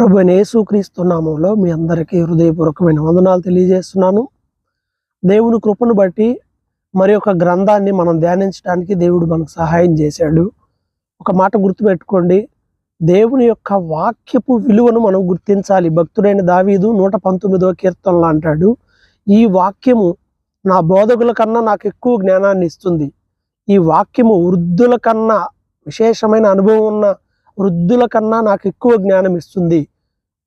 ప్రభు యేసుక్రీస్తు నామంలో మీ అందరికీ హృదయపూర్వకమైన వందనాలు తెలియజేస్తున్నాను. దేవుని కృపను బట్టి మరి ఒక గ్రంథాన్ని మనం ధ్యానించడానికి దేవుడు మనకు సహాయం చేశాడు. ఒక మాట గుర్తుపెట్టుకోండి. దేవుని యొక్క వాక్యపు విలువను మనం గుర్తించాలి. భక్తుడైన దావీదు నూట పంతొమ్మిదవ కీర్తనలో అంటాడు ఈ వాక్యము నా బోధకుల కన్నా నాకు ఎక్కువ జ్ఞానాన్ని ఇస్తుంది. ఈ వాక్యము వృద్ధుల కన్నా విశేషమైన అనుభవం ఉన్న వృద్ధుల కన్నా నాకు ఎక్కువ జ్ఞానం ఇస్తుంది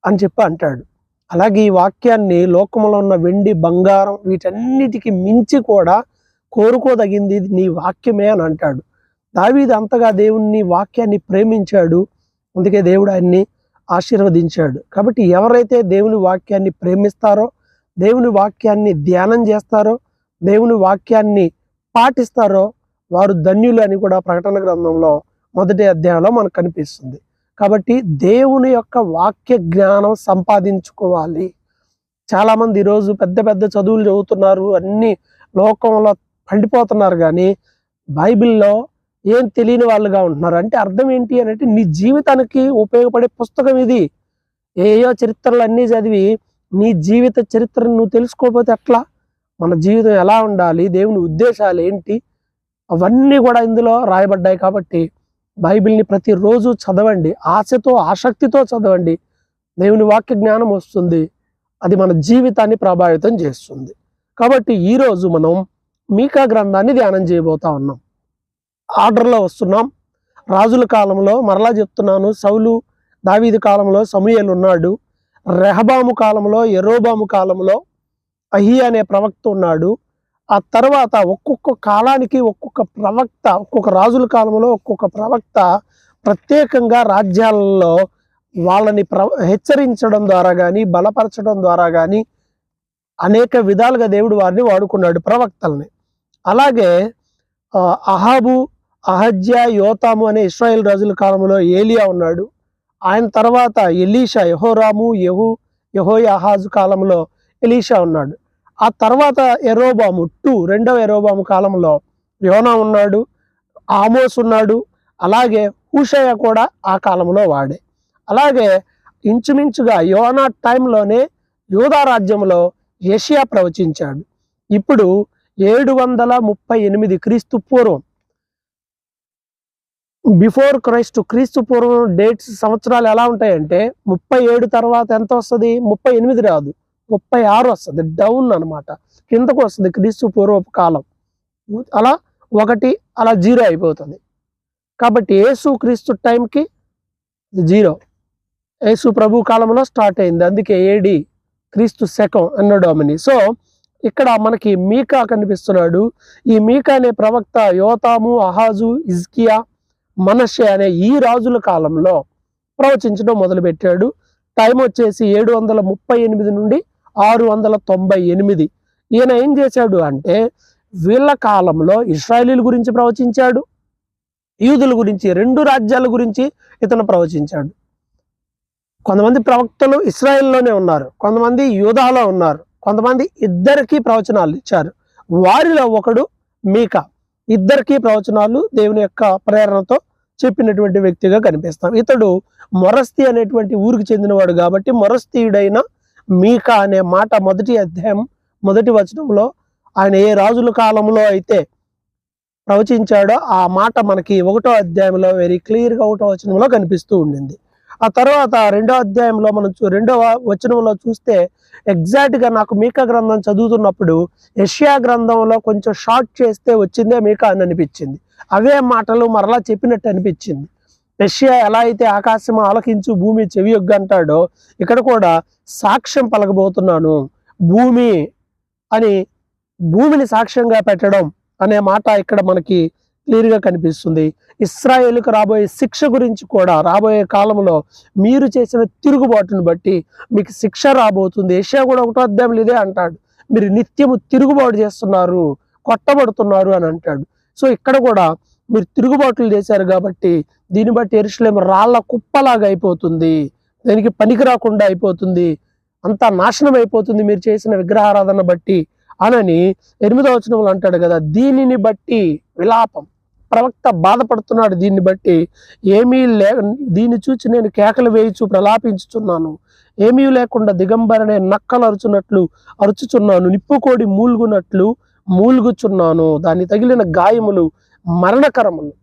అని చెప్పి అంటాడు. అలాగే ఈ వాక్యాన్ని లోకంలో ఉన్న వెండి బంగారం వీటన్నిటికి మించి కూడా కోరుకోదగింది నీ వాక్యమే అని అంటాడు. దావీది అంతగా దేవుణ్ణి వాక్యాన్ని ప్రేమించాడు. అందుకే దేవుడు ఆయన్ని ఆశీర్వదించాడు. కాబట్టి ఎవరైతే దేవుని వాక్యాన్ని ప్రేమిస్తారో దేవుని వాక్యాన్ని ధ్యానం చేస్తారో దేవుని వాక్యాన్ని పాటిస్తారో వారు ధన్యులు అని కూడా ప్రకటన గ్రంథంలో మొదటి అధ్యాయంలో మనకు కనిపిస్తుంది. కాబట్టి దేవుని యొక్క వాక్య జ్ఞానం సంపాదించుకోవాలి. చాలామంది ఈరోజు పెద్ద పెద్ద చదువులు చదువుతున్నారు అన్ని లోకంలో పండిపోతున్నారు కానీ బైబిల్లో ఏం తెలియని వాళ్ళుగా ఉంటున్నారు. అంటే అర్థం ఏంటి అని అంటే నీ జీవితానికి ఉపయోగపడే పుస్తకం ఇది. ఏయో చరిత్రలు అన్నీ చదివి నీ జీవిత చరిత్రను నువ్వు తెలుసుకోకపోతే ఎట్లా? మన జీవితం ఎలా ఉండాలి? దేవుని ఉద్దేశాలు ఏంటి? అవన్నీ కూడా ఇందులో రాయబడ్డాయి కాబట్టి బైబిల్ని ప్రతిరోజు చదవండి. ఆశతో ఆసక్తితో చదవండి. దేవుని వాక్య జ్ఞానం వస్తుంది. అది మన జీవితాన్ని ప్రభావితం చేస్తుంది. కాబట్టి ఈరోజు మనం మీకా గ్రంథాన్ని ధ్యానం చేయబోతా ఉన్నాం. ఆర్డర్లో వస్తున్నాం. రాజుల కాలంలో మరలా చెప్తున్నాను. సౌలు దావీదు కాలంలో సమూయేలు ఉన్నాడు. రెహబాము కాలంలో ఎరోబాము కాలంలో అహి అనే ప్రవక్త ఉన్నాడు. ఆ తర్వాత ఒక్కొక్క కాలానికి ఒక్కొక్క ప్రవక్త ఒక్కొక్క రాజుల కాలంలో ఒక్కొక్క ప్రవక్త ప్రత్యేకంగా రాజ్యాలలో వాళ్ళని ప్ర హెచ్చరించడం ద్వారా కానీ బలపరచడం ద్వారా కానీ అనేక విధాలుగా దేవుడు వారిని వాడుకున్నాడు ప్రవక్తల్ని. అలాగే అహాబు అహజ్య యోతాము అనే ఇస్రాయేల్ రాజుల కాలంలో ఏలియా ఉన్నాడు. ఆయన తర్వాత ఎలీషా యహోరాము యహు యహోయ అహాజు కాలంలో ఎలీషా ఉన్నాడు. ఆ తర్వాత ఎరోబాము టూ రెండవ ఎరోబాము కాలంలో యోనా ఉన్నాడు ఆమోస్ ఉన్నాడు అలాగే హూషయ కూడా ఆ కాలంలో వాడే. అలాగే ఇంచుమించుగా యోనా టైంలోనే యూదా రాజ్యంలో ఏషియా ప్రవచించాడు. ఇప్పుడు ఏడు వందల ముప్పై ఎనిమిది క్రీస్తు పూర్వం బిఫోర్ క్రైస్ట్ క్రీస్తు పూర్వం డేట్స్ సంవత్సరాలు ఎలా ఉంటాయంటే ముప్పై ఏడు తర్వాత ఎంత వస్తుంది? ముప్పై ఎనిమిది రాదు. ముప్పై ఆరు వస్తుంది డౌన్ అన్నమాట. కిందకు వస్తుంది క్రీస్తు పూర్వపు కాలం. అలా ఒకటి అలా జీరో అయిపోతుంది. కాబట్టి యేసు క్రీస్తు టైంకి జీరో. యేసు ప్రభు కాలంలో స్టార్ట్ అయింది. అందుకే ఏడి క్రీస్తు శకం అన్నడోమని సో ఇక్కడ మనకి మీకా కనిపిస్తున్నాడు. ఈ మీకా అనే ప్రవక్త యోతాము అహాజు ఇజ్కియా మనషే అనే ఈ రాజుల కాలంలో ప్రవచించడం మొదలుపెట్టాడు. టైం వచ్చేసి ఏడు వందల ముప్పై ఎనిమిది నుండి ఆరు వందల తొంభై ఎనిమిది. ఈయన ఏం చేశాడు అంటే వీళ్ళ కాలంలో ఇస్రాయలీల గురించి ప్రవచించాడు యూదుల గురించి రెండు రాజ్యాల గురించి ఇతను ప్రవచించాడు. కొంతమంది ప్రవక్తలు ఇస్రాయెల్లోనే ఉన్నారు కొంతమంది యూదాలో ఉన్నారు కొంతమంది ఇద్దరికి ప్రవచనాలు ఇచ్చారు. వారిలో ఒకడు మీక. ఇద్దరికీ ప్రవచనాలు దేవుని యొక్క ప్రేరణతో చెప్పినటువంటి వ్యక్తిగా కనిపిస్తాం. ఇతడు మొరస్తి అనేటువంటి ఊరికి చెందినవాడు కాబట్టి మొరస్తీయుడైన మీకా అనే మాట మొదటి అధ్యాయం మొదటి వచనంలో ఆయన ఏ రాజుల కాలంలో అయితే ప్రవచించాడో ఆ మాట మనకి ఒకటో అధ్యాయంలో వెరీ క్లియర్గా ఒకటో వచనంలో కనిపిస్తూ ఉండింది. ఆ తర్వాత రెండో అధ్యాయంలో మనం చూ- రెండో వచనంలో చూస్తే ఎగ్జాక్ట్గా నాకు మీకా గ్రంథం చదువుతున్నప్పుడు యష్యా గ్రంథంలో కొంచెం షార్ట్ చేస్తే వచ్చిందే మీకా అని అనిపించింది. అవే మాటలు మరలా చెప్పినట్టు అనిపించింది. యష్యా ఎలా అయితే ఆకాశం ఆలకించు భూమి చెవి అంటాడో ఇక్కడ కూడా సాక్ష్యం పలకబోతున్నాను. భూమి అని భూమిని సాక్ష్యంగా పెట్టడం అనే మాట ఇక్కడ మనకి క్లియర్గా కనిపిస్తుంది. ఇస్రాయేలుకు రాబోయే శిక్ష గురించి కూడా రాబోయే కాలంలో మీరు చేసిన తిరుగుబాటును బట్టి మీకు శిక్ష రాబోతుంది. ఏషియా కూడా ఒకటో అధ్యాయంలో ఇదే అంటాడు. మీరు నిత్యము తిరుగుబాటు చేస్తున్నారు కొట్టబడుతున్నారు అని అంటాడు. సో ఇక్కడ కూడా మీరు తిరుగుబాట్లు చేశారు కాబట్టి దీన్ని బట్టి ఎరుసలేం రాళ్ళ కుప్పలాగా అయిపోతుంది. దానికి పనికి రాకుండా అయిపోతుంది. అంతా నాశనం అయిపోతుంది మీరు చేసిన విగ్రహారాధన బట్టి. అనని ఎనిమిదో వచనంలో అంటాడు కదా దీనిని బట్టి విలాపం. ప్రవక్త బాధపడుతున్నాడు దీన్ని బట్టి. ఏమీ లే దీన్ని చూచి నేను కేకలు వేయిచు ప్రలాపించుచున్నాను. ఏమీ లేకుండా దిగంబరనే నక్కలు అరుచున్నట్లు అరుచుచున్నాను. నిప్పుకోడి మూలుగునట్లు మూలుగుచున్నాను. దాన్ని తగిలిన గాయములు మరణకరములు.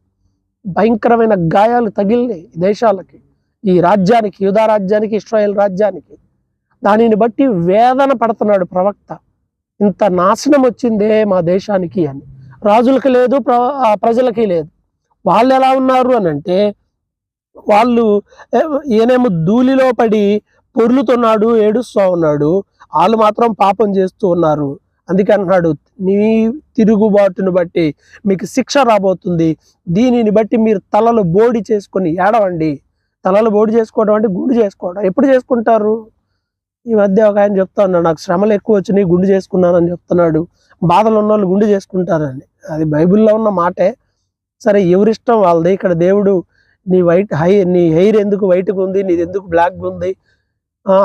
భయంకరమైన గాయాలు తగిలినాయి దేశాలకి ఈ రాజ్యానికి యూదా రాజ్యానికి ఇస్రాయేల్ రాజ్యానికి. దానిని బట్టి వేదన పడుతున్నాడు ప్రవక్త. ఇంత నాశనం వచ్చిందే మా దేశానికి అని. రాజులకి లేదు ప్ర ప్రజలకి లేదు. వాళ్ళు ఎలా ఉన్నారు అని అంటే వాళ్ళు ఏనేమో ఈయనేమో ధూళిలో పడి పొర్లుతున్నాడు ఏడుస్తూ ఉన్నాడు. వాళ్ళు మాత్రం పాపం చేస్తూ ఉన్నారు. అందుకే అన్నాడు నీ తిరుగుబాటును బట్టి మీకు శిక్ష రాబోతుంది. దీనిని బట్టి మీరు తలలు బోడి చేసుకొని ఏడవండి. తలలు బోడి చేసుకోవడం అంటే గుండు చేసుకోవడం. ఎప్పుడు చేసుకుంటారు? ఈ మధ్య ఒక ఆయన చెప్తా ఉన్నాడు నాకు శ్రమలు ఎక్కువ వచ్చినాయి గుండు చేసుకున్నానని చెప్తున్నాడు. బాధలు ఉన్న వాళ్ళు గుండు చేసుకుంటారని. అది బైబిల్లో ఉన్న మాటే. సరే ఎవరిష్టం వాళ్ళది. ఇక్కడ దేవుడు నీ వైట్ హై నీ హెయిర్ ఎందుకు వైట్గా ఉంది? నీది ఎందుకు బ్లాక్గా ఉంది?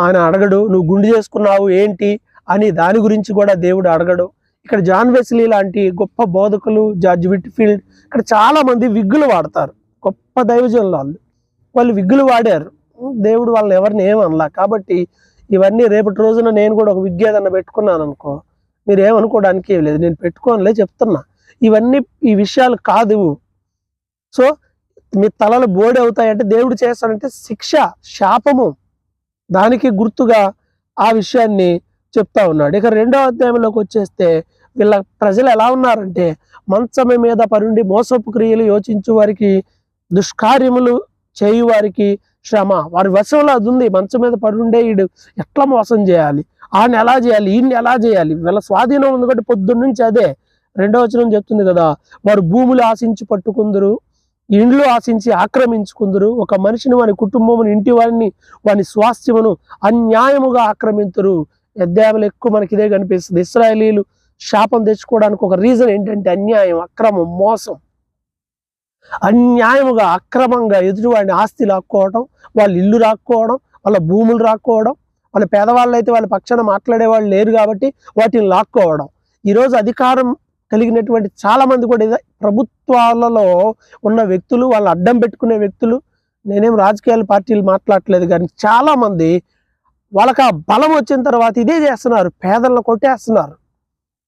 ఆయన అడగడు నువ్వు గుండు చేసుకున్నావు ఏంటి? అని దాని గురించి కూడా దేవుడు అడగడు. ఇక్కడ జాన్ వెస్లీ లాంటి గొప్ప బోధకులు జార్జ్ విట్ఫీల్డ్ ఇక్కడ చాలా మంది విగ్గులు వాడతారు. గొప్ప దైవజనులు వాళ్ళు. వాళ్ళు విగ్గులు వాడారు. దేవుడు వాళ్ళని ఎవరిని ఏమనలా కాబట్టి ఇవన్నీ రేపటి రోజున నేను కూడా ఒక విగ్ ఏదన్నా పెట్టుకున్నాను అనుకో మీరు ఏమనుకోవడానికి ఏం లేదు. నేను పెట్టుకోనిలే చెప్తున్నా. ఇవన్నీ ఈ విషయాలు కాదు. సో మీ తలలు బోడి అవుతాయంటే దేవుడు చేస్తాడంటే శిక్ష శాపము. దానికి గుర్తుగా ఆ విషయాన్ని చెప్తా ఉన్నాడు. ఇక రెండో అధ్యాయంలోకి వచ్చేస్తే వీళ్ళ ప్రజలు ఎలా ఉన్నారంటే మంచమే మీద పరుండి మోసపు క్రియలు యోచించు వారికి దుష్కార్యములు చేయు వారికి శ్రమ. వారి వశంలో అది ఉంది. మంచం మీద పడుండే ఈడు ఎట్లా మోసం చేయాలి? ఆయన ఎలా చేయాలి? ఈయన్ని ఎలా చేయాలి? వీళ్ళ స్వాధీనం ఉంది కాబట్టి పొద్దున్న నుంచి అదే. రెండో వచనం చెప్తుంది కదా వారు భూములు ఆశించి పట్టుకుందరు ఇండ్లు ఆశించి ఆక్రమించుకుందరు. ఒక మనిషిని వాని కుటుంబమును ఇంటి వారిని వాని స్వాస్థ్యమును అన్యాయముగా ఆక్రమించరు అధ్యాయంలో ఎక్కువ మనకి ఇదే కనిపిస్తుంది. ఇస్రాయలీలు శాపం తెచ్చుకోవడానికి ఒక రీజన్ ఏంటంటే అన్యాయం అక్రమం మోసం. అన్యాయముగా అక్రమంగా ఎదుటివాడిని ఆస్తి లాక్కోవడం వాళ్ళ ఇల్లు రాక్కోవడం వాళ్ళ భూములు రాక్కోవడం వాళ్ళ పేదవాళ్ళు అయితే వాళ్ళ పక్షాన మాట్లాడే వాళ్ళు లేరు కాబట్టి వాటిని లాక్కోవడం. ఈరోజు అధికారం కలిగినటువంటి చాలా మంది కూడా ఇదే ప్రభుత్వాలలో ఉన్న వ్యక్తులు వాళ్ళని అడ్డం పెట్టుకునే వ్యక్తులు నేనేం రాజకీయాల పార్టీలు మాట్లాడట్లేదు కానీ చాలామంది వాళ్ళకి ఆ బలం వచ్చిన తర్వాత ఇదే చేస్తున్నారు పేదలను కొట్టేస్తున్నారు.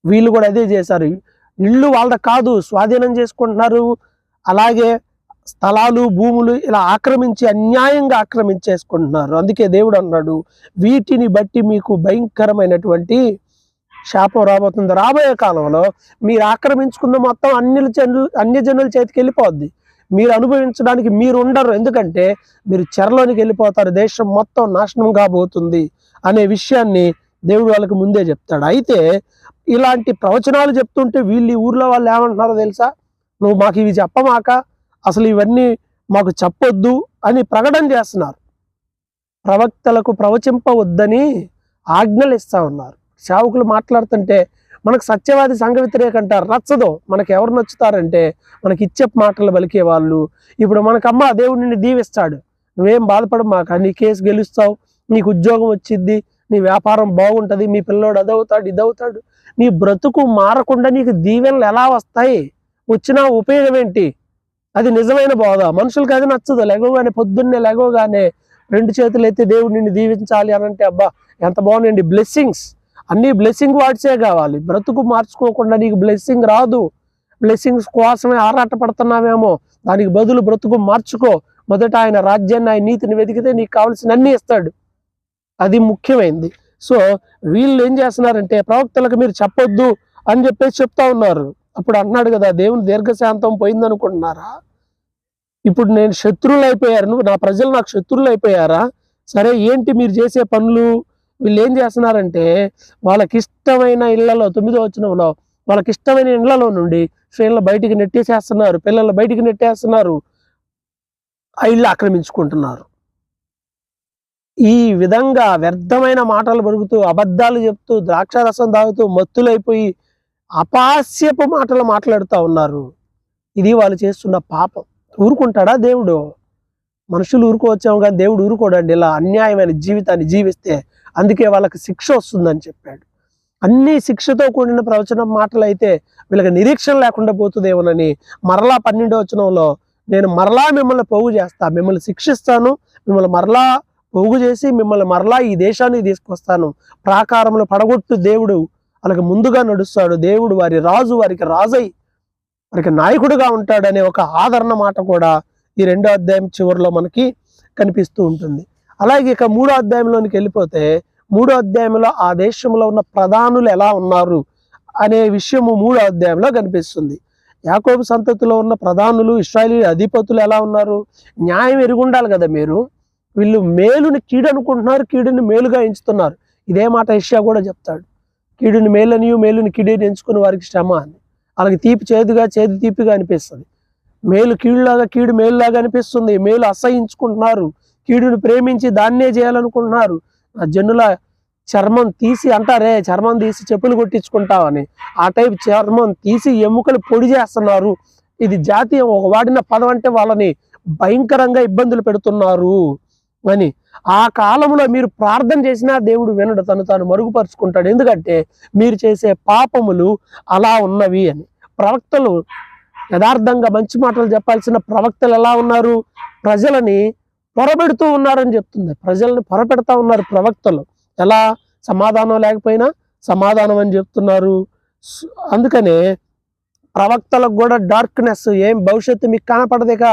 వీళ్ళు కూడా అదే చేశారు. ఇళ్ళు వాళ్ళ కాదు స్వాధీనం చేసుకుంటున్నారు. అలాగే స్థలాలు భూములు ఇలా ఆక్రమించి అన్యాయంగా ఆక్రమించేసుకుంటున్నారు. అందుకే దేవుడు అన్నాడు వీటిని బట్టి మీకు భయంకరమైనటువంటి శాపం రాబోతుంది. రాబోయే కాలంలో మీరు ఆక్రమించుకున్న మొత్తం అన్ని జనులు అన్ని జనుల చేతికి వెళ్ళిపోద్ది. మీరు అనుభవించడానికి మీరు ఉండరు. ఎందుకంటే మీరు చెరలోనికి వెళ్ళిపోతారు. దేశం మొత్తం నాశనం కాబోతుంది అనే విషయాన్ని దేవుడు వాళ్ళకి ముందే చెప్తాడు. అయితే ఇలాంటి ప్రవచనాలు చెప్తుంటే వీళ్ళు ఈ ఊర్లో వాళ్ళు ఏమంటున్నారో తెలుసా? నువ్వు మాకు ఇవి చెప్పమాక అసలు ఇవన్నీ మాకు చెప్పొద్దు అని ప్రకటన చేస్తున్నారు. ప్రవక్తలకు ప్రవచింపవద్దని ఆజ్ఞలు ఇస్తా ఉన్నారు. సేవకులు మాట్లాడుతుంటే మనకు సత్యవాది సంఘ వ్యతిరేక అంటారు. నచ్చదు. మనకు ఎవరు నచ్చుతారంటే మనకి ఇచ్చే మాటలు పలికే వాళ్ళు. ఇప్పుడు మనకమ్మ దేవుడు నిన్ను దీవిస్తాడు. నువ్వేం బాధపడు మాక. నీ కేసు గెలుస్తావు. నీకు ఉద్యోగం వచ్చిద్ది నీ వ్యాపారం బాగుంటది. మీ పిల్లోడు అదవుతాడు ఇదవుతాడు. నీ బ్రతుకు మారకుండా నీకు దీవెనలు ఎలా వస్తాయి? వచ్చినా ఉపయోగం ఏంటి? అది నిజమైన బోధ. మనుషులకి అది నచ్చదు. లెగవగానే పొద్దున్నే లెగవగానే రెండు చేతులు అయితే దేవుడు నిన్ను దీవించాలి అని అంటే అబ్బా ఎంత బాగుందండి బ్లెస్సింగ్స్ అన్ని బ్లెస్సింగ్ వాడ్సే కావాలి. బ్రతుకు మార్చుకోకుండా నీకు బ్లెస్సింగ్ రాదు. బ్లెస్సింగ్స్ కోసమే ఆరాటపడుతున్నామేమో దానికి బదులు బ్రతుకు మార్చుకో. మొదట ఆయన రాజ్యాన్ని ఆయన నీతిని వెతికితే నీకు కావాల్సిన అన్ని ఇస్తాడు. అది ముఖ్యమైనది సో వీళ్ళు ఏం చేస్తున్నారంటే ప్రవక్తలకు మీరు చెప్పొద్దు అని చెప్పేసి చెప్తా ఉన్నారు. అప్పుడు అన్నాడు కదా దేవుని దీర్ఘశాంతం పోయింది అనుకుంటున్నారా ఇప్పుడు నేను శత్రువులు అయిపోయారు నా ప్రజలు నాకు శత్రువులు అయిపోయారా సరే ఏంటి మీరు చేసే పనులు? వీళ్ళు ఏం చేస్తున్నారంటే వాళ్ళకి ఇష్టమైన ఇళ్ళలో తొమ్మిదో వచ్చినంలో వాళ్ళకి ఇష్టమైన ఇళ్ళలో నుండి స్త్రీలను బయటికి నెట్టేసేస్తున్నారు పిల్లలు బయటికి నెట్టేస్తున్నారు. ఆ ఇల్లు ఆక్రమించుకుంటున్నారు. ఈ విధంగా వ్యర్థమైన మాటలు పరుగుతూ అబద్ధాలు చెప్తూ ద్రాక్షారసం తాగుతూ మత్తులైపోయి అపాస్యపు మాటలు మాట్లాడుతూ ఉన్నారు. ఇది వాళ్ళు చేస్తున్న పాపం. ఊరుకుంటాడా దేవుడు? మనుషులు ఊరుకోవచ్చాము కానీ దేవుడు ఊరుకోడండి. ఇలా అన్యాయమైన జీవితాన్ని జీవిస్తే అందుకే వాళ్ళకి శిక్ష వస్తుందని చెప్పాడు. అన్ని శిక్షతో కూడిన ప్రవచనం మాటలు అయితే వీళ్ళకి నిరీక్షణ లేకుండా పోతుందేమోనని మరలా పన్నెండో వచనంలో నేను మరలా మిమ్మల్ని పోగు చేస్తా మిమ్మల్ని శిక్షిస్తాను మిమ్మల్ని మరలా పోగు చేసి మిమ్మల్ని మరలా ఈ దేశానికి తీసుకొస్తాను. ప్రాకారంలో పడగొట్టు దేవుడు వాళ్ళకి ముందుగా నడుస్తాడు. దేవుడు వారి రాజు వారికి రాజై వారికి నాయకుడిగా ఉంటాడనే ఒక ఆదరణ మాట కూడా ఈ రెండో అధ్యాయం చివరిలో మనకి కనిపిస్తూ ఉంటుంది. అలాగే ఇక మూడో అధ్యాయంలోనికి వెళ్ళిపోతే మూడో అధ్యాయంలో ఆ దేశంలో ఉన్న ప్రధానులు ఎలా ఉన్నారు అనే విషయము మూడో అధ్యాయంలో కనిపిస్తుంది. యాకోబు సంతతిలో ఉన్న ప్రధానులు ఇస్రాయలీ అధిపతులు ఎలా ఉన్నారు? న్యాయం ఎరుగుండాలి కదా మీరు. వీళ్ళు మేలుని కీడనుకుంటున్నారు కీడుని మేలుగా ఎంచుతున్నారు. ఇదే మాట ఇష్యా కూడా చెప్తాడు. కీడుని మేలనియు మేలుని కీడుని ఎంచుకుని వారికి శ్రమ అని. అలాగే తీపి చేదుగా చేదు తీపిగా అనిపిస్తుంది. మేలు కీడులాగా కీడు మేలులాగా అనిపిస్తుంది. మేలు అసహించుకుంటున్నారు. కీడును ప్రేమించి దాన్నే చేయాలనుకుంటున్నారు. ఆ జనుల చర్మం తీసి అంటారే చర్మం తీసి చెప్పులు కొట్టించుకుంటామని ఆ టైప్ చర్మం తీసి ఎముకలు పొడి చేస్తున్నారు. ఇది జాతీయం ఒక వాడిన పదం అంటే వాళ్ళని భయంకరంగా ఇబ్బందులు పెడుతున్నారు అని. ఆ కాలంలో మీరు ప్రార్థన చేసినా దేవుడు వినడు తను తాను మరుగుపరుచుకుంటాడు. ఎందుకంటే మీరు చేసే పాపములు అలా ఉన్నవి అని. ప్రవక్తలు యథార్థంగా మంచి మాటలు చెప్పాల్సిన ప్రవక్తలు ఎలా ఉన్నారు? ప్రజలని పొరబెడుతూ ఉన్నారని చెప్తుంది. ప్రజల్ని పొరపెడతా ఉన్నారు ప్రవక్తలు. ఎలా? సమాధానం లేకపోయినా సమాధానం అని చెప్తున్నారు. అందుకనే ప్రవక్తలకు కూడా డార్క్నెస్ ఏం భవిష్యత్తు మీకు కనపడదేక?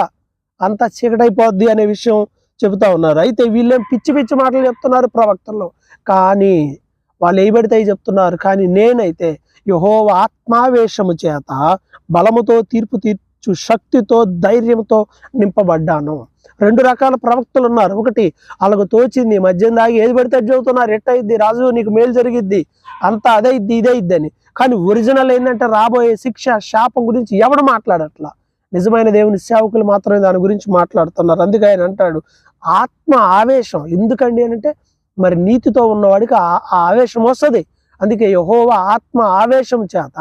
అంతా చీకటైపోద్ది అనే విషయం చెబుతా ఉన్నారు. అయితే వీళ్ళేం పిచ్చి పిచ్చి మాటలు చెప్తున్నారు ప్రవక్తలు కానీ వాళ్ళు ఏ చెప్తున్నారు. కానీ నేనైతే యహోవ ఆత్మావేశము చేత బలముతో తీర్పు తీర్చు శక్తితో ధైర్యంతో నింపబడ్డాను. రెండు రకాల ప్రవక్తలు ఉన్నారు. ఒకటి వాళ్ళకు తోచింది మద్యం దాగి ఏది పడితే చదువుతున్నారు. ఎట్టయిద్ది? రాజు నీకు మేలు జరిగిద్ది. అంతా అదే ఇద్ది ఇదే ఇద్దని. కానీ ఒరిజినల్ ఏంటంటే రాబోయే శిక్ష శాపం గురించి ఎవడు మాట్లాడట్లా? నిజమైన దేవుని సేవకులు మాత్రమే దాని గురించి మాట్లాడుతున్నారు. అందుకే ఆయన అంటాడు ఆత్మ ఆవేశం. ఎందుకండి అని అంటే మరి నీతితో ఉన్నవాడికి ఆ ఆ ఆవేశం వస్తుంది. అందుకే యహోవ ఆత్మ ఆవేశం చేత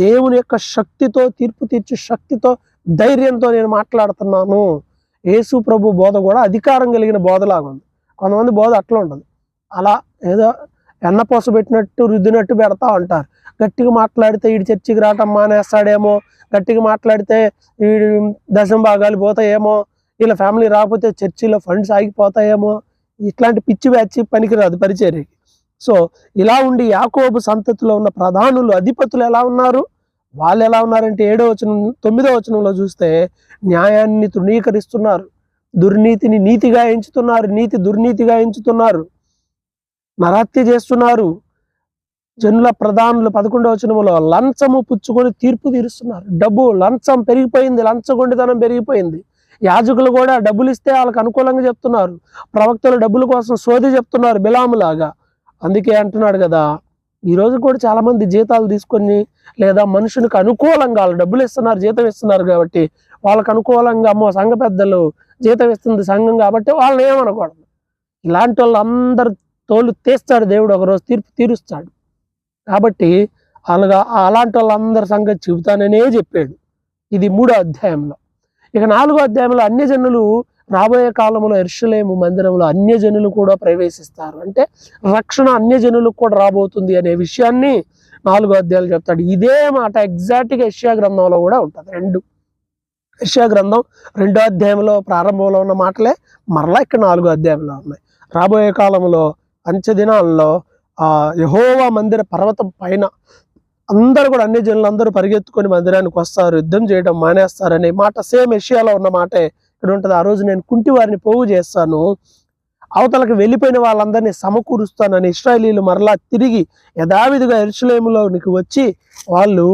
దేవుని యొక్క శక్తితో తీర్పు తీర్చే శక్తితో ధైర్యంతో నేను మాట్లాడుతున్నాను. యేసు ప్రభు బోధ కూడా అధికారం కలిగిన బోధలాగా ఉంది. కొంతమంది బోధ అట్లా ఉండదు అలా ఏదో ఎన్నపోస పెట్టినట్టు రుద్దినట్టు పెడతా ఉంటారు. గట్టిగా మాట్లాడితే వీడి చర్చికి రావటం మానేస్తాడేమో గట్టిగా మాట్లాడితే వీడి దశం భాగాలు పోతాయేమో వీళ్ళ ఫ్యామిలీ రాకపోతే చర్చిలో ఫండ్స్ ఆగిపోతాయేమో ఇట్లాంటి పిచ్చి బ్యాచ్ పనికిరాదు పరిచర్యకి. సో ఇలా ఉండి యాకోబు సంతతిలో ఉన్న ప్రధానులు అధిపతులు ఎలా ఉన్నారు? వాళ్ళు ఎలా ఉన్నారంటే ఏడో వచనం తొమ్మిదో వచనంలో చూస్తే న్యాయాన్ని తృణీకరిస్తున్నారు. దుర్నీతిని నీతిగా ఎంచుతున్నారు నీతి దుర్నీతిగా ఎంచుతున్నారు. నరహత్య చేస్తున్నారు. జనుల ప్రధానులు పదకొండవ వచనంలో లంచము పుచ్చుకొని తీర్పు తీరుస్తున్నారు. డబ్బు లంచం పెరిగిపోయింది లంచగొండితనం పెరిగిపోయింది. యాజకులు కూడా డబ్బులు ఇస్తే వాళ్ళకి అనుకూలంగా చెప్తున్నారు. ప్రవక్తలు డబ్బుల కోసం సోది చెప్తున్నారు బిలాములాగా. అందుకే అంటున్నాడు కదా ఈరోజు కూడా చాలామంది జీతాలు తీసుకొని లేదా మనుషునికి అనుకూలంగా వాళ్ళు డబ్బులు ఇస్తున్నారు జీతం ఇస్తున్నారు కాబట్టి వాళ్ళకు అనుకూలంగా అమ్మో సంఘ పెద్దలు జీతం ఇస్తుంది సంఘం కాబట్టి వాళ్ళని ఏమనకూడదు. ఇలాంటి వాళ్ళు అందరు తోలు తీస్తాడు దేవుడు ఒకరోజు తీర్పు తీరుస్తాడు. కాబట్టి అలాగా అలాంటి వాళ్ళందరి సంగతి చెబుతాననే చెప్పాడు. ఇది మూడో అధ్యాయంలో. ఇక నాలుగో అధ్యాయంలో అన్యజనులు రాబోయే కాలంలో ఎర్షలేము మందిరంలో అన్యజనులు కూడా ప్రవేశిస్తారు. అంటే రక్షణ అన్యజనులకు కూడా రాబోతుంది అనే విషయాన్ని నాలుగో అధ్యాయాలు చెప్తాడు. ఇదే మాట ఎగ్జాక్ట్గా యష్యా గ్రంథంలో కూడా ఉంటుంది. రెండు. యష్యా గ్రంథం రెండో అధ్యాయంలో ప్రారంభంలో ఉన్న మాటలే మరలా ఇక్కడ నాలుగో అధ్యాయంలో ఉన్నాయి. రాబోయే కాలంలో అంచెదినాల్లో ఆ యహోవా మందిర పర్వతం పైన అందరూ కూడా అన్ని జనులు అందరూ పరిగెత్తుకొని మందిరానికి వస్తారు యుద్ధం చేయడం మానేస్తారు అనే మాట సేమ్ ఏషియాలో ఉన్న మాటే. ఇక్కడ ఉంటుంది ఆ రోజు నేను కుంటి వారిని పోగు చేస్తాను. అవతలకు వెళ్ళిపోయిన వాళ్ళందరినీ సమకూరుస్తానని ఇస్రాయలీలు మరలా తిరిగి యథావిధిగా ఎరుసలేములోనికి వచ్చి వాళ్ళు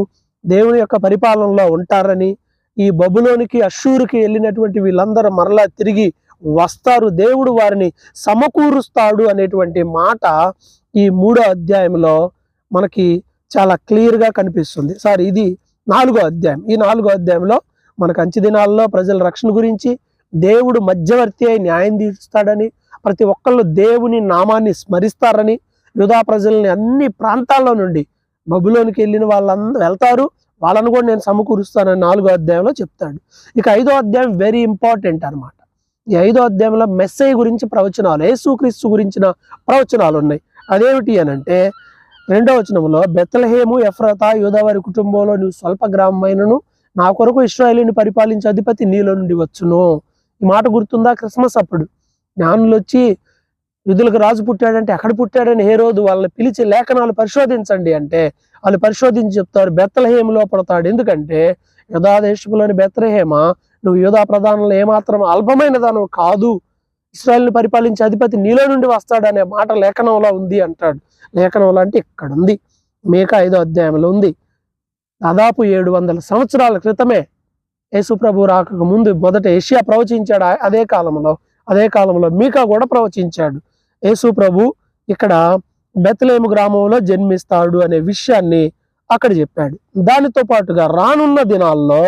దేవుని యొక్క పరిపాలనలో ఉంటారని ఈ బబులోనికి అషూరుకి వెళ్ళినటువంటి వీళ్ళందరూ మరలా తిరిగి వస్తారు. దేవుడు వారిని సమకూరుస్తాడు అనేటువంటి మాట ఈ మూడో అధ్యాయంలో మనకి చాలా క్లియర్గా కనిపిస్తుంది. సార్ ఇది నాలుగో అధ్యాయం. ఈ నాలుగో అధ్యాయంలో మనకు అంచె దినాల్లో ప్రజల రక్షణ గురించి దేవుడు మధ్యవర్తి అయి న్యాయం తీరుస్తాడని ప్రతి ఒక్కళ్ళు దేవుని నామాన్ని స్మరిస్తారని యుధా ప్రజల్ని అన్ని ప్రాంతాల్లో నుండి బబులోనికి వెళ్ళిన వాళ్ళందరూ వెళ్తారు. వాళ్ళను కూడా నేను సమకూరుస్తానని నాలుగో అధ్యాయంలో చెప్తాడు. ఇక ఐదో అధ్యాయం వెరీ ఇంపార్టెంట్ అనమాట ఈ ఐదో అధ్యాయంలో మెస్సై గురించి ప్రవచనాలు యేసుక్రీస్తు గురించిన ప్రవచనాలు ఉన్నాయి. అదేమిటి అని అంటే రెండో వచనంలో బెత్తలహేము ఎఫ్రత యోదావారి కుటుంబంలో నువ్వు స్వల్ప గ్రామమైనను నా కొరకు ఇస్రాయేలీని పరిపాలించే అధిపతి నీలో నుండి వచ్చును. ఈ మాట గుర్తుందా? క్రిస్మస్ అప్పుడు జ్ఞానులు వచ్చి యుద్ధులకు రాజు పుట్టాడంటే ఎక్కడ పుట్టాడని ఏ రోజు వాళ్ళని పిలిచి లేఖనాలు పరిశోధించండి అంటే వాళ్ళు పరిశోధించి చెప్తారు బెత్తలహేమలో పడతాడు. ఎందుకంటే యుధాదేశంలోని బెత్తలహేమ నువ్వు యోధా ప్రధానంలో ఏమాత్రం అల్పమైనదాను కాదు. ఇస్రాయల్ని పరిపాలించే అధిపతి నీలో నుండి వస్తాడు అనే మాట లేఖనంలో ఉంది అంటాడు. లేఖనంలో అంటే ఇక్కడ ఉంది మేక ఐదో అధ్యాయంలో ఉంది. దాదాపు ఏడు వందల సంవత్సరాల క్రితమే యేసుప్రభు రాకకు ముందు మొదట ఏషియా ప్రవచించాడు. అదే కాలంలో అదే కాలంలో మీకా కూడా ప్రవచించాడు. యేసు ప్రభు ఇక్కడ బెత్లేము గ్రామంలో జన్మిస్తాడు అనే విషయాన్ని అక్కడ చెప్పాడు. దానితో పాటుగా రానున్న దినాల్లో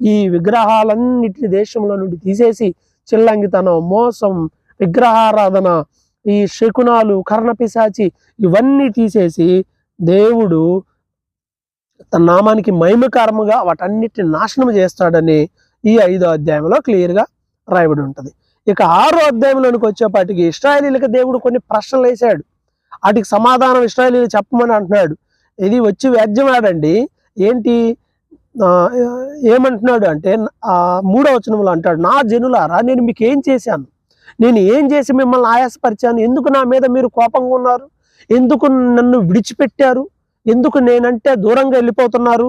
ఈ విగ్రహాలన్నిటిని దేశంలో నుండి తీసేసి చిల్లంగితనం మోసం విగ్రహారాధన ఈ శకునాలు కర్ణపిశాచి ఇవన్నీ తీసేసి దేవుడు తన నామానికి మహిమకారముగా వాటన్నిటిని నాశనం చేస్తాడని ఈ ఐదో అధ్యాయంలో క్లియర్గా రాయబడి ఉంటుంది. ఇక ఆరో అధ్యాయంలోనికి వచ్చేపాటికి ఇస్రాయలీలకు దేవుడు కొన్ని ప్రశ్నలు వేశాడు. వాటికి సమాధానం ఇస్రాయలీలు చెప్పమని అంటున్నాడు. ఇది వచ్చి వ్యాజ్యమాడండి ఏంటి? ఏమంటున్నాడు అంటే మూడో వచనంలో అంటాడు నా జనులారా నేను మీకు ఏం చేశాను? నేను ఏం చేసి మిమ్మల్ని ఆయాసపరిచాను? ఎందుకు నా మీద మీరు కోపంగా ఉన్నారు? ఎందుకు నన్ను విడిచిపెట్టారు? ఎందుకు నేనంటే దూరంగా వెళ్ళిపోతున్నారు?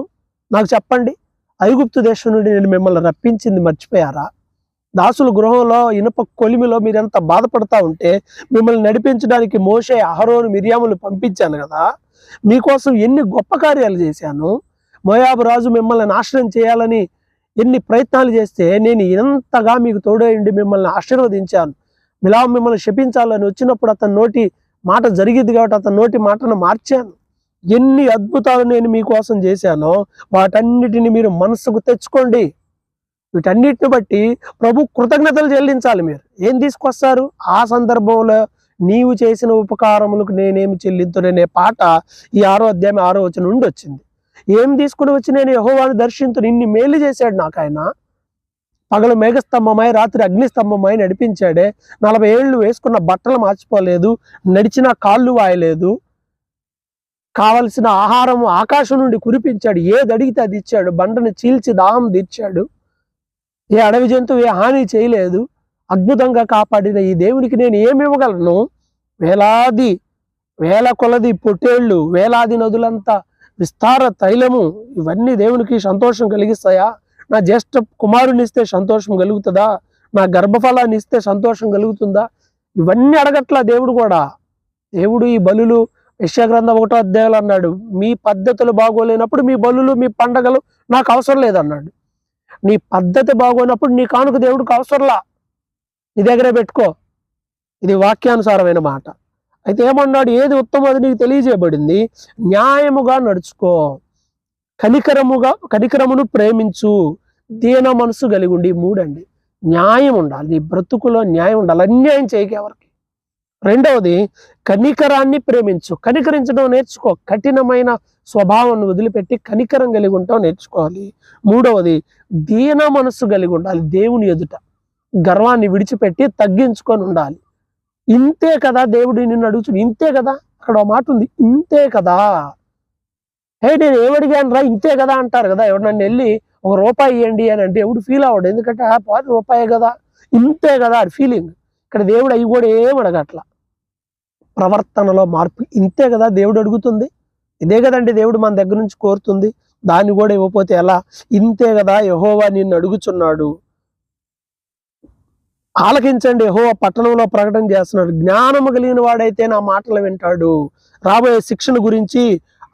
నాకు చెప్పండి. ఐగుప్తు దేశం నుండి నేను మిమ్మల్ని రప్పించింది మర్చిపోయారా? దాసుల గృహంలో ఇనుప కొలిమిలో మీరెంత బాధపడతా ఉంటే మిమ్మల్ని నడిపించడానికి మోసే అహరోను మిరియాములు పంపించాను కదా. మీకోసం ఎన్ని గొప్ప కార్యాలు చేశాను. మోయాబు రాజు మిమ్మల్ని నాశనం చేయాలని ఎన్ని ప్రయత్నాలు చేస్తే నేను ఎంతగా మీకు తోడైండి మిమ్మల్ని ఆశీర్వదించాను. మిలా మిమ్మల్ని శపించాలని వచ్చినప్పుడు అతని నోటి మాట జరిగింది కాబట్టి అతని నోటి మాటను మార్చాను. ఎన్ని అద్భుతాలు నేను మీకోసం చేశానో వాటన్నిటిని మీరు మనసుకు తెచ్చుకోండి. వీటన్నిటిని బట్టి ప్రభు కృతజ్ఞతలు చెల్లించాలి మీరు. ఏం తీసుకొస్తారు? ఆ సందర్భంలో నీవు చేసిన ఉపకారములకు నేనేమి చెల్లింతుననే పాట ఈ ఆరో అధ్యాయం ఆరో వచ్చిన నుండి వచ్చింది. ఏం తీసుకుని వచ్చి నేను యహోవాను దర్శించు ఇన్ని మేలు చేశాడు నాకు ఆయన. పగలు మేఘస్తంభమై రాత్రి అగ్నిస్తంభమై నడిపించాడే. నలభై ఏళ్ళు వేసుకున్న బట్టలు మార్చిపోలేదు నడిచిన కాళ్ళు వాయలేదు. కావలసిన ఆహారం ఆకాశం నుండి కురిపించాడు. ఏది అడిగితే అది ఇచ్చాడు. బండను చీల్చి దాహం తీర్చాడు ఏ అడవి జంతువు ఏ హాని చేయలేదు. అద్భుతంగా కాపాడిన ఈ దేవునికి నేను ఏమి ఇవ్వగలను? వేలాది వేల కొలది పొట్టేళ్ళు వేలాది నదులంతా విస్తార తైలము ఇవన్నీ దేవునికి సంతోషం కలిగిస్తాయా? నా జ్యేష్ఠ కుమారుని ఇస్తే సంతోషం కలుగుతుందా? నా గర్భఫలాన్ని ఇస్తే సంతోషం కలుగుతుందా? ఇవన్నీ అడగట్లా దేవుడు కూడా. దేవుడు ఈ బలులు యశాగ్రంథం ఒకటో అధ్యాయులు అన్నాడు మీ పద్ధతులు బాగోలేనప్పుడు మీ బలులు మీ పండగలు నాకు అవసరం లేదన్నాడు. నీ పద్ధతి బాగోనప్పుడు నీ కానుక దేవుడికి అవసరంలా? నీ దగ్గరే పెట్టుకో. ఇది వాక్యానుసారమైన మాట. అయితే ఏమన్నాడు ఏది ఉత్తమం అది నీకు తెలియజేయబడింది. న్యాయముగా నడుచుకో. కనికరముగా కనికరమును ప్రేమించు. దీన మనసు కలిగి ఉండి మూడండి. న్యాయం ఉండాలి. నీ బ్రతుకులో న్యాయం ఉండాలి. అన్యాయం చేయక ఎవరికి. రెండవది కనికరాన్ని ప్రేమించు. కనికరించడం నేర్చుకో. కఠినమైన స్వభావాన్ని వదిలిపెట్టి కనికరం కలిగి ఉంటావు నేర్చుకోవాలి. మూడవది దీన మనస్సు కలిగి ఉండాలి. దేవుని ఎదుట గర్వాన్ని విడిచిపెట్టి తగ్గించుకొని ఉండాలి. ఇంతే కదా దేవుడు నిన్ను అడుగుతుంది ఇంతే కదా? అక్కడ మాట ఉంది. ఇంతే కదా? హే నేను ఏమడిగాను రా? ఇంతే కదా అంటారు కదా? ఎవరు నన్ను వెళ్ళి ఒక రూపాయి ఇవ్వండి అని అంటే ఎవడు ఫీల్ అవ్వడు. ఎందుకంటే ఆ పాతి రూపాయే కదా. ఇంతే కదా ఫీలింగ్ ఇక్కడ దేవుడు అవి కూడా ఏం అడగట్ల. ప్రవర్తనలో మార్పు. ఇంతే కదా దేవుడు అడుగుతుంది. ఇదే కదండి దేవుడు మన దగ్గర నుంచి కోరుతుంది. దాన్ని కూడా ఇవ్వకపోతే ఎలా? ఇంతే కదా యహోవా నిన్ను అడుగుచున్నాడు. ఆలకించండి. యెహోవా పట్టణంలో ప్రకటన చేస్తున్నాడు. జ్ఞానము కలిగిన వాడైతే నా మాటలు వింటాడు. రాబోయే శిక్షణ గురించి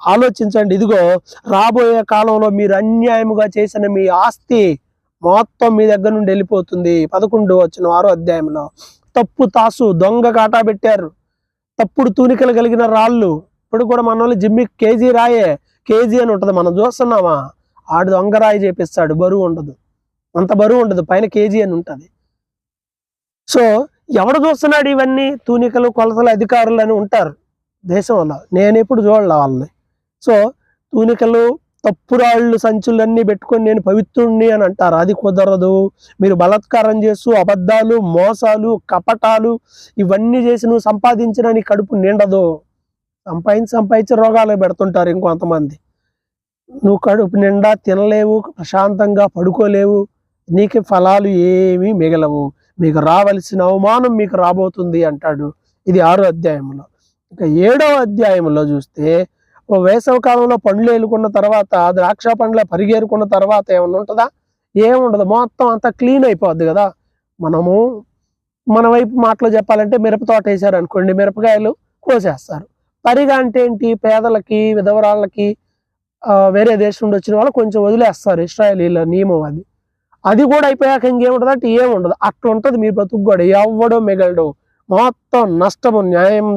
ఆలోచించండి. ఇదిగో రాబోయే కాలంలో మీరు అన్యాయముగా చేసిన మీ ఆస్తి మొత్తం మీ దగ్గర నుండి వెళ్ళిపోతుంది. పదకొండు వచ్చిన ఆరో అధ్యాయంలో. తప్పు తాసు దొంగ కాటా పెట్టారు. తప్పుడు తూనికలు కలిగిన రాళ్ళు. ఇప్పుడు కూడా మన వాళ్ళు జిమ్మి కేజీ రాయే కేజీ అని ఉంటుంది. మనం చూస్తున్నామా? ఆడు దొంగ రాయి చేపిస్తాడు. బరువు ఉండదు. అంత బరువు ఉండదు. పైన కేజీ అని ఉంటుంది. సో ఎవడు చూస్తున్నాడు ఇవన్నీ? తూనికలు కొలతలు అధికారులు అని ఉంటారు. దేశం వల్ల నేను ఎప్పుడు చూడాలి వాళ్ళని. సో తూనికలు తప్పురాళ్ళు సంచులన్నీ పెట్టుకొని నేను పవిత్రుణ్ణి అని అంటారు. అది కుదరదు. మీరు బలాత్కారం చేస్తూ అబద్ధాలు మోసాలు కపటాలు ఇవన్నీ చేసి నువ్వు సంపాదించిన నీ కడుపు నిండదు. సంపాదించి సంపాదించి రోగాలు పెడుతుంటారు ఇంకొంతమంది నువ్వు కడుపు నిండా తినలేవు ప్రశాంతంగా పడుకోలేవు నీకు ఫలాలు ఏమీ మిగలవు. మీకు రావలసిన అవమానం మీకు రాబోతుంది అంటాడు. ఇది ఆరో అధ్యాయంలో ఇక ఏడవ అధ్యాయంలో చూస్తే వేసవ కాలంలో పండ్లు ఏలుకున్న తర్వాత ద్రాక్ష పండ్ల పరిగేరుకున్న తర్వాత ఏమన్నా ఉంటుందా? ఏముండదు మొత్తం అంతా క్లీన్ అయిపోద్ది కదా. మనము మన వైపు మాటలు చెప్పాలంటే మిరప తోట వేసారు అనుకోండి మిరపకాయలు కోసేస్తారు. పరిగా అంటే ఏంటి? పేదలకి విధవరాళ్ళకి వేరే దేశం నుండి వచ్చిన వాళ్ళు కొంచెం వదిలేస్తారు. ఇస్రాయలీల నియమం అది. అది కూడా అయిపోయాక ఇంకేముంటుంది? అంటే ఏముండదు అట్లా ఉంటుంది మీరు బతుకు కూడా. ఎవ్వడో మిగలడు. మొత్తం నష్టము న్యాయం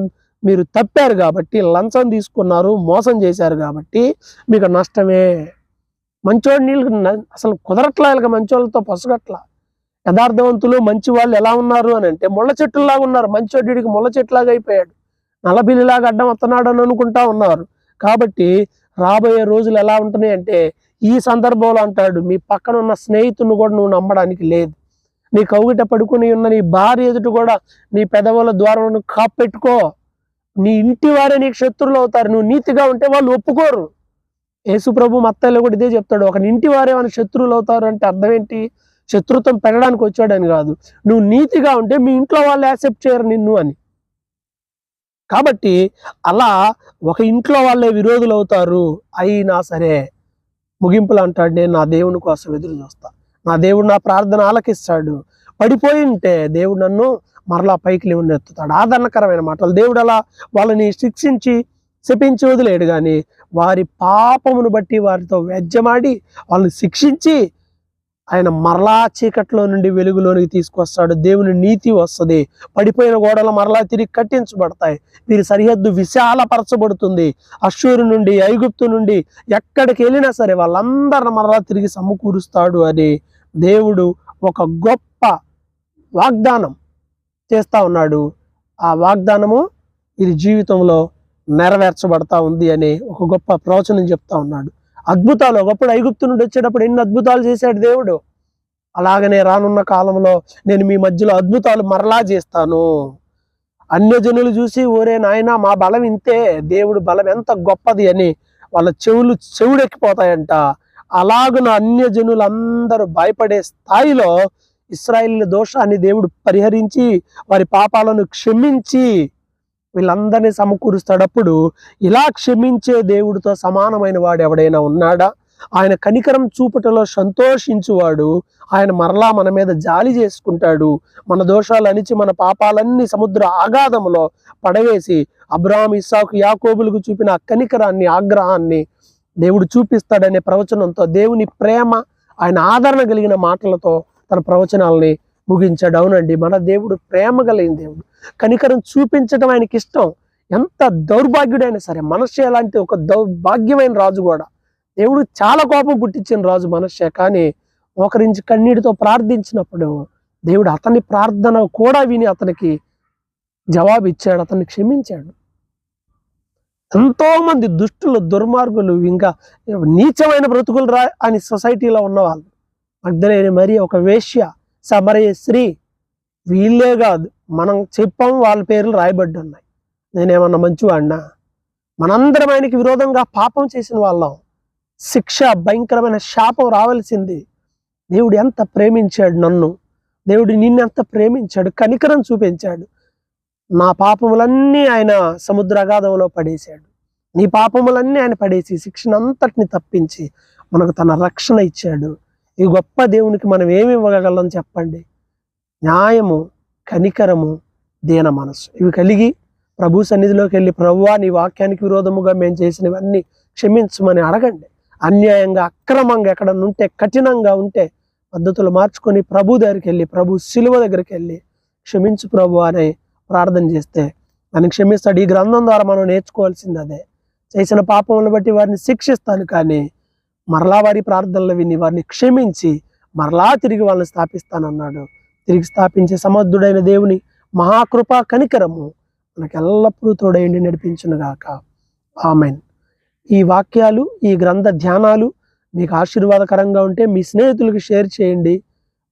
మీరు తప్పారు కాబట్టి లంచం తీసుకున్నారు మోసం చేశారు కాబట్టి మీకు నష్టమే. మంచోడి నీళ్ళు అసలు కుదరట్లా ఇలాగ మంచోళ్ళతో పసుగట్లా? యథార్థవంతులు మంచి వాళ్ళు ఎలా ఉన్నారు అని అంటే ముళ్ళ చెట్టులాగా ఉన్నారు. మంచోడికి ముళ్ళ చెట్టులాగా అయిపోయాడు. నల్లబిల్లిలాగా అడ్డం వస్తున్నాడు అని అనుకుంటా ఉన్నారు. కాబట్టి రాబోయే రోజులు ఎలా ఉంటున్నాయి అంటే ఈ సందర్భంలో అంటాడు మీ పక్కన ఉన్న స్నేహితుడిని కూడా నువ్వు నమ్మడానికి లేదు. నీ కౌగిట పడుకుని ఉన్న నీ భార్య ఎదుట కూడా నీ పెదవుల ద్వారం నువ్వు కాపెట్టుకో నీ ఇంటి వారే నీకు శత్రువులు అవుతారు. నువ్వు నీతిగా ఉంటే వాళ్ళు ఒప్పుకోరు. యేసుప్రభు మత్తలో కూడా ఇదే చెప్తాడు. ఒక ఇంటి వారే మన శత్రువులు అవుతారు అంటే అర్థం ఏంటి? శత్రుత్వం పెరగడానికి వచ్చాడని కాదు. నువ్వు నీతిగా ఉంటే మీ ఇంట్లో వాళ్ళు యాక్సెప్ట్ చేయరు నిన్ను అని. కాబట్టి అలా ఒక ఇంట్లో వాళ్ళే విరోధులు అవుతారు. అయినా సరే ముగింపులు అంటాడు. నేను నా దేవుని కోసం ఎదురు చూస్తా. నా దేవుడు నా ప్రార్థన ఆలకిస్తాడు. పడిపోయి ఉంటే దేవుడు నన్ను మరలా పైకి లేవనెత్తుతాడు ఆదరణకరమైన మాటలు. దేవుడు అలా వాళ్ళని శిక్షించి శపించి వదిలేడు కానీ వారి పాపమును బట్టి వారితో వ్యాజ్యమాడి వాళ్ళని శిక్షించి ఆయన మరలా చీకట్లో నుండి వెలుగులోనికి తీసుకొస్తాడు. దేవుని నీతి వస్తుంది. పడిపోయిన గోడలు మరలా తిరిగి కట్టించబడతాయి. వీరి సరిహద్దు విశాలపరచబడుతుంది. అశ్షూరు నుండి ఐగుప్తు నుండి ఎక్కడికి వెళ్ళినా సరే వాళ్ళందరిని మరలా తిరిగి సమకూరుస్తాడు అని దేవుడు ఒక గొప్ప వాగ్దానం. చేస్తా ఉన్నాడు. ఆ వాగ్దానము ఇది జీవితంలో నెరవేర్చబడతా ఉంది అని ఒక గొప్ప ప్రవచనం చెప్తా ఉన్నాడు. అద్భుతాలు ఒకప్పుడు ఐగుప్తు నుండి వచ్చేటప్పుడు ఎన్ని అద్భుతాలు చేశాడు దేవుడు? అలాగనే రానున్న కాలంలో నేను మీ మధ్యలో అద్భుతాలు మరలా చేస్తాను. అన్యజనులు చూసి ఓరే నాయన మా బలం ఇంతే. దేవుడు బలం ఎంత గొప్పది అని వాళ్ళ చెవులు చెవుడెక్కిపోతాయంట. అలాగున అన్యజనులందరూ భయపడే స్థాయిలో ఇస్రాయిల్ దోషాన్ని దేవుడు పరిహరించి వారి పాపాలను క్షమించి వీళ్ళందరినీ సమకూరుస్తాడప్పుడు ఇలా క్షమించే దేవుడితో సమానమైన వాడు ఎవడైనా ఉన్నాడా? ఆయన కనికరం చూపుటలో సంతోషించువాడు ఆయన మరలా మన మీద జాలి చేసుకుంటాడు మన దోషాలు అణిచి మన పాపాలన్నీ సముద్ర ఆగాధములో పడవేసి అబ్రాహం ఇస్సాకు యాకోబులకు చూపిన కనికరాన్ని ఆగ్రహాన్ని దేవుడు చూపిస్తాడనే ప్రవచనంతో దేవుని ప్రేమ ఆయన ఆదరణ కలిగిన మాటలతో తన ప్రవచనాలని ముగించాడు అవునండి మన దేవుడు ప్రేమ కలిగిన దేవుడు. కనికరం చూపించడం ఆయనకి ఇష్టం. ఎంత దౌర్భాగ్యుడైనా సరే మనస్సు ఎలాంటి ఒక దౌర్భాగ్యమైన రాజు కూడా. దేవుడు చాలా కోపం పుట్టించిన రాజు మనస్సే కానీ ఒకరించి కన్నీటితో ప్రార్థించినప్పుడు దేవుడు అతని ప్రార్థన కూడా విని అతనికి జవాబు ఇచ్చాడు. అతన్ని క్షమించాడు. ఎంతోమంది దుష్టులు దుర్మార్గులు ఇంకా నీచమైన బ్రతుకులు రా అని సొసైటీలో ఉన్నవాళ్ళు మగ్ధలేని మరి ఒక వేశ్య సమరయ స్త్రీ. వీళ్ళే కాదు మనం చెప్పాం వాళ్ళ పేర్లు రాయబడి ఉన్నాయి నేనేమన్నా మంచివాడినా? మనందరం ఆయనకి విరోధంగా పాపం చేసిన వాళ్ళం. శిక్ష భయంకరమైన శాపం రావాల్సింది. దేవుడు ఎంత ప్రేమించాడు నన్ను. దేవుడు నిన్నెంత ప్రేమించాడు కనికరం చూపించాడు. నా పాపములన్నీ ఆయన సముద్రగాధంలో పడేశాడు. నీ పాపములన్నీ ఆయన పడేసి శిక్షణ అంతటిని తప్పించి మనకు తన రక్షణ ఇచ్చాడు. ఈ గొప్ప దేవునికి మనం ఏమి ఇవ్వగలం చెప్పండి? న్యాయము కనికరము దీన మనసు ఇవి కలిగి ప్రభు సన్నిధిలోకి వెళ్ళి ప్రభువా నీ వాక్యానికి విరోధముగా మేము చేసినవన్నీ క్షమించమని అడగండి. అన్యాయంగా అక్రమంగా ఎక్కడ ఉంటే కఠినంగా ఉంటే పద్ధతులు మార్చుకొని ప్రభు దగ్గరికి వెళ్ళి ప్రభు శిలువ దగ్గరికి వెళ్ళి క్షమించు ప్రభు అని ప్రార్థన చేస్తే నన్ను క్షమిస్తాడు. ఈ గ్రంథం ద్వారా మనం నేర్చుకోవాల్సింది అదే. చేసిన పాపములను బట్టి వారిని శిక్షిస్తాను కానీ మరలా వారి ప్రార్థనలు విని వారిని క్షమించి మరలా తిరిగి వాళ్ళని స్థాపిస్తానన్నాడు. తిరిగి స్థాపించే సమర్థుడైన దేవుని మహాకృప కనికరము మనకు ఎల్లప్పుడూ తోడైండి నడిపించునుగాక. ఆమెన్. ఈ వాక్యాలు ఈ గ్రంథ ధ్యానాలు మీకు ఆశీర్వాదకరంగా ఉంటే మీ స్నేహితులకు షేర్ చేయండి.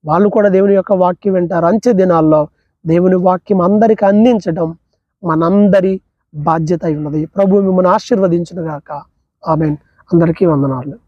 వాళ్ళు కూడా దేవుని యొక్క వాక్యం వింటారు అంచె దినాల్లో దేవుని వాక్యం అందరికి అందించడం మనందరి బాధ్యత ఉన్నది. ప్రభు మిమ్మల్ని ఆశీర్వదించునుగాక. ఆమెన్. అందరికీ వందనాలు.